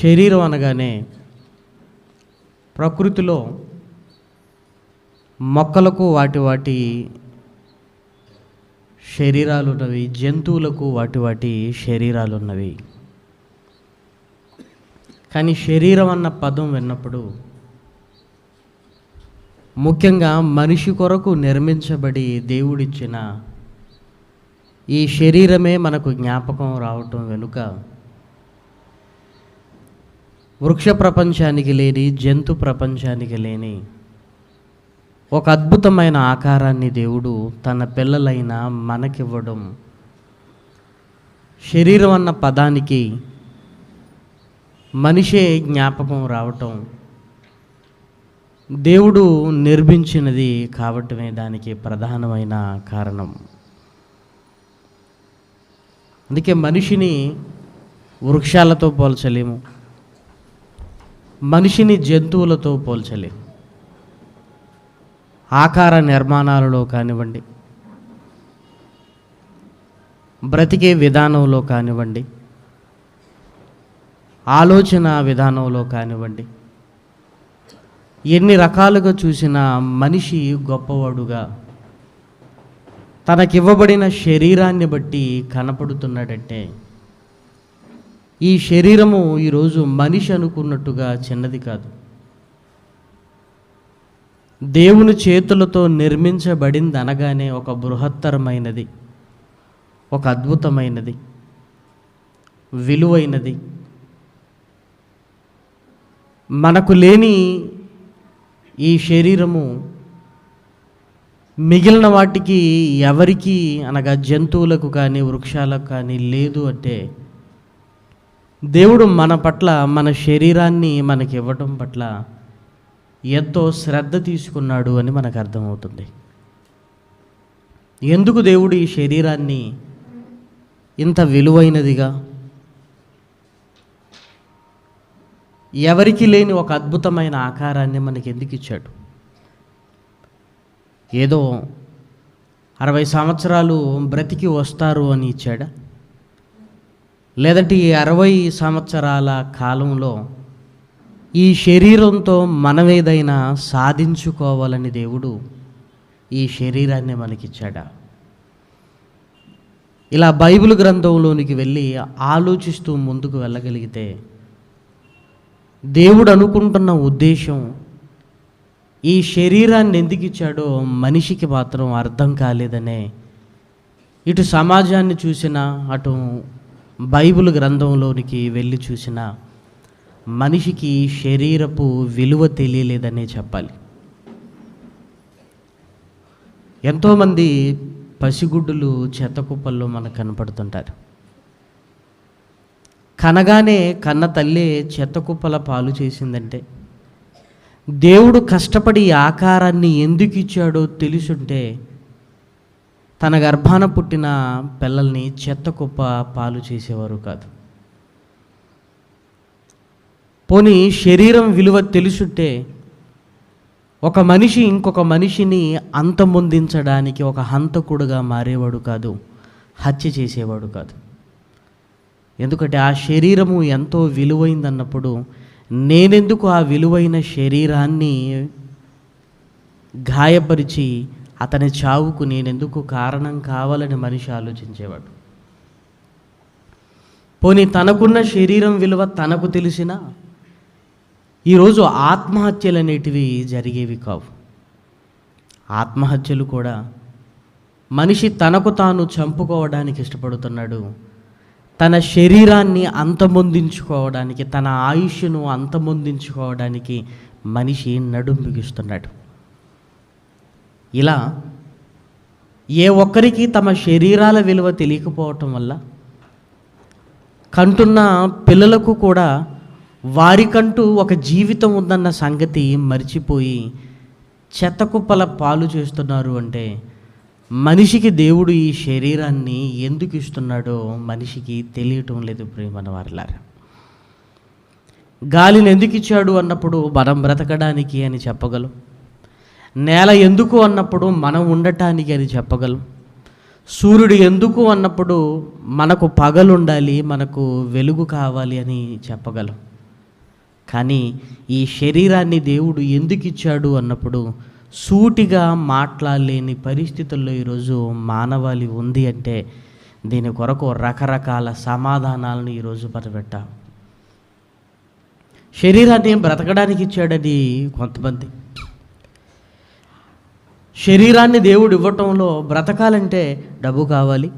శరీరం అనగానే ప్రకృతిలో మొక్కలకు వాటి వాటి శరీరాలు ఉన్నవి జంతువులకు వాటి వాటి శరీరాలు ఉన్నవి. కానీ శరీరం అన్న పదం విన్నప్పుడు ముఖ్యంగా మనిషి కొరకు నిర్మించబడి దేవుడిచ్చిన ఈ శరీరమే మనకు జ్ఞాపకం రావటం వెనుక వృక్ష ప్రపంచానికి లేని జంతు ప్రపంచానికి లేని ఒక అద్భుతమైన ఆకారాన్ని దేవుడు తన పిల్లలైన మనకివ్వడం శరీరం అన్న పదానికి మనిషే జ్ఞాపకం రావటం దేవుడు నిర్మించినది కావటమే దానికి ప్రధానమైన కారణం. అందుకే మనిషిని వృక్షాలతో పోల్చలేము. మనిషిని జంతువులతో పోల్చలేం. ఆకార నిర్మాణాలలో కానివ్వండి బ్రతికే విధానంలో కానివ్వండి ఆలోచన విధానంలో కానివ్వండి ఎన్ని రకాలుగా చూసినా మనిషి గొప్పవాడుగా తనకివ్వబడిన శరీరాన్ని బట్టి కనపడుతున్నాడంటే ఈ శరీరము ఈరోజు మనిషి అనుకున్నట్టుగా చిన్నది కాదు. దేవుని చేతులతో నిర్మించబడింది అనగానే ఒక బృహత్తరమైనది ఒక అద్భుతమైనది విలువైనది. మనకు లేని ఈ శరీరము మిగిలిన వాటికి ఎవరికి అనగా జంతువులకు కానీ వృక్షాలకు కానీ లేదు అంటే దేవుడు మన పట్ల మన శరీరాన్ని మనకి ఇవ్వటం పట్ల ఎంతో శ్రద్ధ తీసుకున్నాడు అని మనకు అర్థమవుతుంది. ఎందుకు దేవుడు ఈ శరీరాన్ని ఇంత విలువైనదిగా ఎవరికి లేని ఒక అద్భుతమైన ఆకారాన్ని మనకి ఎందుకు ఇచ్చాడు? ఏదో అరవై సంవత్సరాలు బ్రతికి వస్తారు అని ఇచ్చాడా? లేదంటే ఈ అరవై సంవత్సరాల కాలంలో ఈ శరీరంతో మనమేదైనా సాధించుకోవాలని దేవుడు ఈ శరీరాన్ని మనకిచ్చాడా? ఇలా బైబిల్ గ్రంథంలోనికి వెళ్ళి ఆలోచిస్తూ ముందుకు వెళ్ళగలిగితే దేవుడు అనుకుంటున్న ఉద్దేశం ఈ శరీరాన్ని ఎందుకు ఇచ్చాడో మనిషికి మాత్రం అర్థం కాలేదనే. ఇటు సమాజాన్ని చూసినా అటు బైబిల్ గ్రంథంలోనికి వెళ్ళి చూసినా మనిషికి శరీరపు విలువ తెలియలేదనే చెప్పాలి. ఎంతోమంది పసిగుడ్డులు చెత్తకుప్పల్లో మనకు కనపడుతుంటారు. కనగానే కన్న తల్లే చెత్తకుప్పల పాలు చేసిందంటే దేవుడు కష్టపడి ఆకారాన్ని ఎందుకు ఇచ్చాడో తెలుసుంటే తన గర్భాన పుట్టిన పిల్లల్ని చెత్త కుప్ప పాలు చేసేవారు కాదు. పోనీ శరీరం విలువ తెలుసుంటే ఒక మనిషి ఇంకొక మనిషిని అంతమొందించడానికి ఒక హంతకుడుగా మారేవాడు కాదు హత్య చేసేవాడు కాదు. ఎందుకంటే ఆ శరీరము ఎంతో విలువైందన్నప్పుడు నేనెందుకు ఆ విలువైన శరీరాన్ని గాయపరిచి అతని చావుకు నేనెందుకు కారణం కావాలని మనిషి ఆలోచించేవాడు. పోనీ తనకున్న శరీరం విలువ తనకు తెలిసినా ఈరోజు ఆత్మహత్యలు అనేటివి జరిగేవి కావు. ఆత్మహత్యలు కూడా మనిషి తనకు తాను చంపుకోవడానికి ఇష్టపడుతున్నాడు. తన శరీరాన్ని అంతమొందించుకోవడానికి తన ఆయుష్ను అంతమొందించుకోవడానికి మనిషి నడుం బిగిస్తున్నాడు ఇలా ఏ ఒక్కరికి తమ శరీరాల విలువ తెలియకపోవటం వల్ల కంటున్న పిల్లలకు కూడా వారికంటూ ఒక జీవితం ఉందన్న సంగతి మర్చిపోయి చెత్తకుప్పల పాలు చేస్తున్నారు అంటే మనిషికి దేవుడు ఈ శరీరాన్ని ఎందుకు ఇస్తున్నాడో మనిషికి తెలియటం లేదు ప్రేమన వారిలారా. గాలిని ఎందుకు ఇచ్చాడు అన్నప్పుడు మనం బ్రతకడానికి అని చెప్పగలం? నేల ఎందుకు అన్నప్పుడు మనం ఉండటానికి అది చెప్పగలం. సూర్యుడు ఎందుకు అన్నప్పుడు మనకు పగలుండాలి మనకు వెలుగు కావాలి అని చెప్పగలం. కానీ ఈ శరీరాన్ని దేవుడు ఎందుకు ఇచ్చాడు అన్నప్పుడు సూటిగా మాట్లాడలేని పరిస్థితుల్లో ఈరోజు మానవాళి ఉంది అంటే దీని కొరకు రకరకాల సమాధానాలను ఈరోజు పరిపెట్టాం శరీరాన్ని బ్రతకడానికి ఇచ్చాడని కొంతమంది. శరీరాన్ని దేవుడు ఇవ్వటంలో బ్రతకాలంటే డబ్బు కావాలి.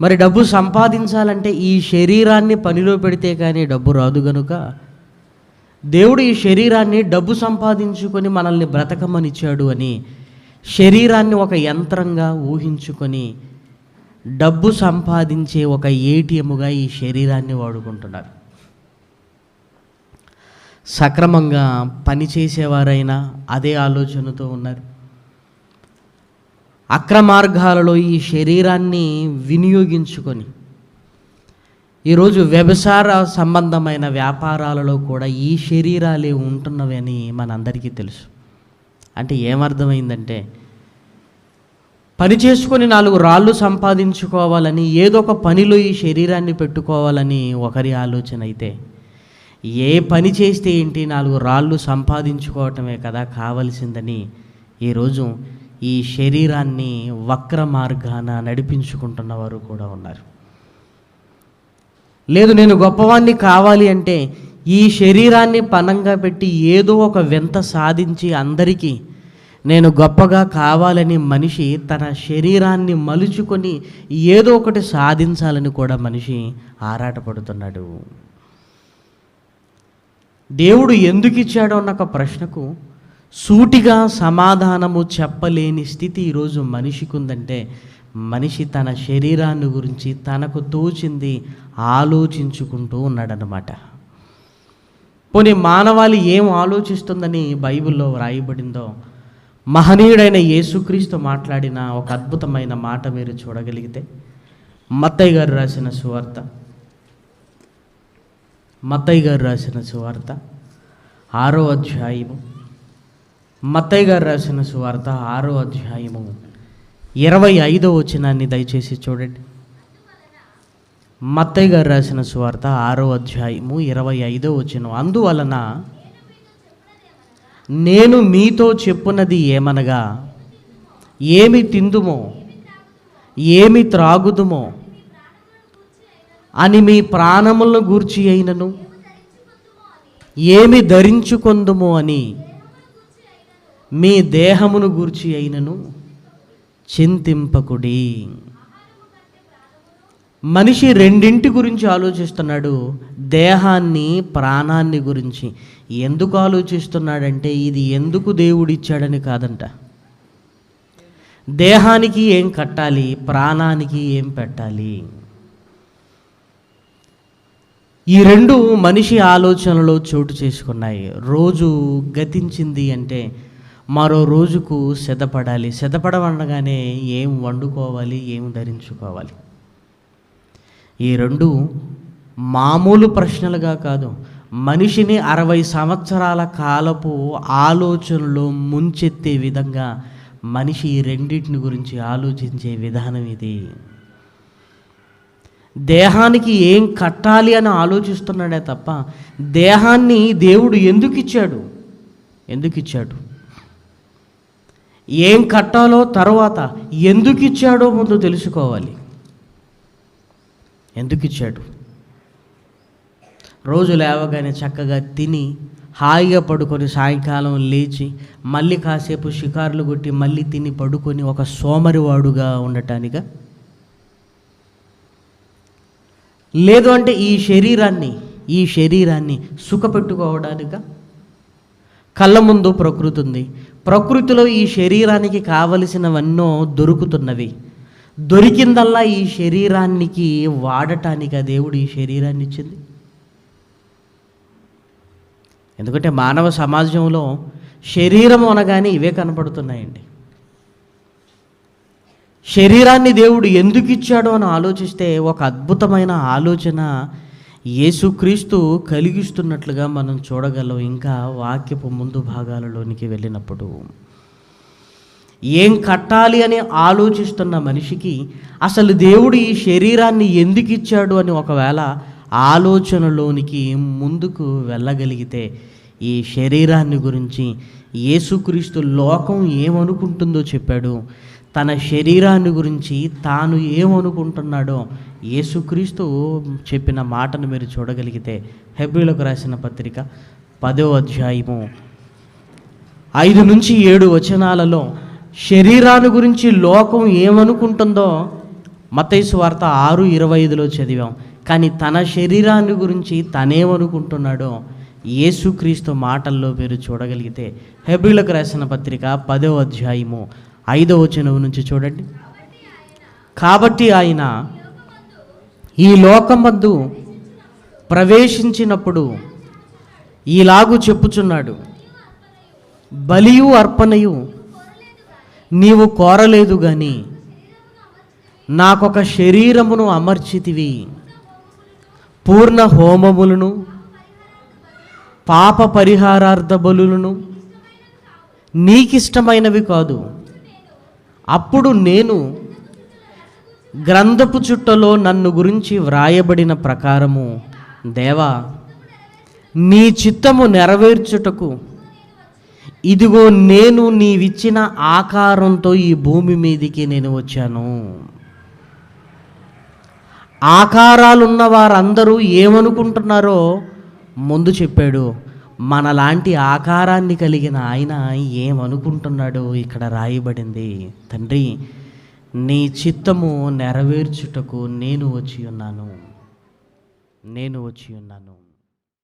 మరి డబ్బు సంపాదించాలంటే ఈ శరీరాన్ని పనిలో పెడితే కానీ డబ్బు రాదు గనుక దేవుడు ఈ శరీరాన్ని డబ్బు సంపాదించుకొని మనల్ని బ్రతకమనిచ్చాడు అని శరీరాన్ని ఒక యంత్రంగా ఊహించుకొని డబ్బు సంపాదించే ఒక ఏటీఎముగా ఈ శరీరాన్ని వాడుకుంటున్నారు. సక్రమంగా పని చేసేవారైనా అదే ఆలోచనతో ఉన్నారు. అక్రమార్గాలలో ఈ శరీరాన్ని వినియోగించుకొని ఈరోజు వ్యవసాయ సంబంధమైన వ్యాపారాలలో కూడా ఈ శరీరాలే ఉంటున్నవి అని మనందరికీ తెలుసు. అంటే ఏమర్థమైందంటే పని చేసుకొని నాలుగు రాళ్ళు సంపాదించుకోవాలని ఏదో ఒక పనిలో ఈ శరీరాన్ని పెట్టుకోవాలని ఒకరి ఆలోచన అయితే ఏ పని చేస్తే ఏంటి నాలుగు రాళ్ళు సంపాదించుకోవటమే కదా కావలసిందని ఈరోజు ఈ శరీరాన్ని వక్ర మార్గాన నడిపించుకుంటున్న వారు కూడా ఉన్నారు. లేదు నేను గొప్పవాణ్ణి కావాలి అంటే ఈ శరీరాన్ని పనంగా పెట్టి ఏదో ఒక వింత సాధించి అందరికీ నేను గొప్పగా కావాలని మనిషి తన శరీరాన్ని మలుచుకొని ఏదో ఒకటి సాధించాలని కూడా మనిషి ఆరాటపడుతున్నాడు. దేవుడు ఎందుకు ఇచ్చాడో అన్న ఒక ప్రశ్నకు సూటిగా సమాధానము చెప్పలేని స్థితి ఈరోజు మనిషికి ఉందంటే మనిషి తన శరీరాన్ని గురించి తనకు తోచింది ఆలోచించుకుంటూ ఉన్నాడనమాట పోనీ మానవాళి ఏం ఆలోచిస్తుందని బైబిల్లో వ్రాయబడిందో మహనీయుడైన యేసుక్రీస్తు మాట్లాడిన ఒక అద్భుతమైన మాట మీరు చూడగలిగితే మత్తయ్య గారు రాసిన సువార్త. మత్తయ్య గారు రాసిన సువార్త ఆరో అధ్యాయము మత్తయ్య గారు రాసిన సువార్త ఆరో అధ్యాయము ఇరవై ఐదో వచనాన్ని దయచేసి చూడండి. మత్తయ్య గారు రాసిన సువార్త ఆరో అధ్యాయము ఇరవై ఐదో వచనం. అందువలన నేను మీతో చెప్పున్నది ఏమనగా ఏమి తిందుమో ఏమి త్రాగుదుమో అని మీ ప్రాణములను గూర్చి అయినను ఏమి ధరించుకొందుమో అని మీ దేహమును గూర్చి అయినను చింతింపకుడి. మనిషి రెండింటి గురించి ఆలోచిస్తున్నాడు దేహాన్ని ప్రాణాన్ని గురించి. ఎందుకు ఆలోచిస్తున్నాడంటే ఇది ఎందుకు దేవుడిచ్చాడని కాదంట. దేహానికి ఏం కట్టాలి ప్రాణానికి ఏం పెట్టాలి? ఈ రెండు మనిషి ఆలోచనలో చోటు చేసుకున్నాయి. రోజు గతించింది అంటే మరో రోజుకు సిద్ధపడాలి. సిద్ధపడమనగానే ఏం వండుకోవాలి ఏం ధరించుకోవాలి? ఈ రెండు మామూలు ప్రశ్నలుగా కాదు. మనిషిని అరవై సంవత్సరాల కాలపు ఆలోచనలో ముంచెత్తే విధంగా మనిషి ఈ రెండింటిని గురించి ఆలోచించే విధానం ఇది. దేహానికి ఏం కట్టాలి అని ఆలోచిస్తున్నాడే తప్ప దేహాన్ని దేవుడు ఎందుకు ఇచ్చాడు ఎందుకు ఇచ్చాడు ఏం కట్టాలో తర్వాత ఎందుకు ఇచ్చాడో ముందు తెలుసుకోవాలి. ఎందుకు ఇచ్చాడు రోజు లేవగానే చక్కగా తిని హాయిగా పడుకొని సాయంకాలం లేచి మళ్ళీ కాసేపు షికారులు కొట్టి మళ్ళీ తిని పడుకొని ఒక సోమరివాడుగా ఉండటానిగా లేదు అంటే ఈ శరీరాన్ని ఈ శరీరాన్ని సుఖపెట్టుకోవడానిక? కళ్ళ ముందు ప్రకృతి ఉంది ప్రకృతిలో ఈ శరీరానికి కావలసినవన్నో దొరుకుతున్నవి. దొరికిందల్లా ఈ శరీరానికి వాడటానికి దేవుడు ఈ శరీరాన్ని ఇచ్చింది. ఎందుకంటే మానవ సమాజంలో శరీరం అనగానే ఇవే కనపడుతున్నాయండి. శరీరాన్ని దేవుడు ఎందుకు ఇచ్చాడో అని ఆలోచిస్తే ఒక అద్భుతమైన ఆలోచన యేసుక్రీస్తు కలిగిస్తున్నట్లుగా మనం చూడగలం ఇంకా వాక్యపు ముందు భాగాలలోనికి వెళ్ళినప్పుడు. ఏం కట్టాలి అని ఆలోచిస్తున్న మనిషికి అసలు దేవుడు ఈ శరీరాన్ని ఎందుకు ఇచ్చాడు అని ఒకవేళ ఆలోచనలోనికి ముందుకు వెళ్ళగలిగితే ఈ శరీరాన్ని గురించి యేసుక్రీస్తు లోకం ఏమనుకుంటుందో చెప్పాడు. తన శరీరాన్ని గురించి తాను ఏమనుకుంటున్నాడో యేసుక్రీస్తు చెప్పిన మాటను మీరు చూడగలిగితే హెబ్రిలకు రాసిన పత్రిక పదో అధ్యాయము ఐదు నుంచి ఏడు వచనాలలో శరీరాన్ని గురించి లోకం ఏమనుకుంటుందో మతైసు వార్త ఆరు ఇరవై ఐదులో చదివాం. కానీ తన శరీరాన్ని గురించి తనేమనుకుంటున్నాడో యేసుక్రీస్తు మాటల్లో మీరు చూడగలిగితే హెబ్రిలకు రాసిన పత్రిక పదో అధ్యాయము ఐదో వచనం నుంచి చూడండి. కాబట్టి ఆయన ఈ లోకమందు ప్రవేశించినప్పుడు ఈలాగు చెప్పుచున్నాడు బలియు అర్పణయు నీవు కోరలేదు కానీ నాకొక శరీరమును అమర్చితివి పూర్ణ హోమములను పాప పరిహారార్థ బలులను నీకిష్టమైనవి కాదు. అప్పుడు నేను గ్రంథపు చుట్టలో నన్ను గురించి వ్రాయబడిన ప్రకారము దేవా నీ చిత్తము నెరవేర్చుటకు ఇదిగో నేను నీవిచ్చిన ఆకారంతో ఈ భూమి మీదికి నేను వచ్చాను. ఆకారాలున్న వారందరూ ఏమనుకుంటున్నారో ముందు చెప్పాడు. మనలాంటి ఆకారాన్ని కలిగిన ఆయన ఏమనుకుంటున్నాడో? ఇక్కడ రాయబడింది తండ్రి నీ చిత్తము నెరవేర్చుటకు నేను వచ్చి ఉన్నాను. నేను వచ్చి ఉన్నాను.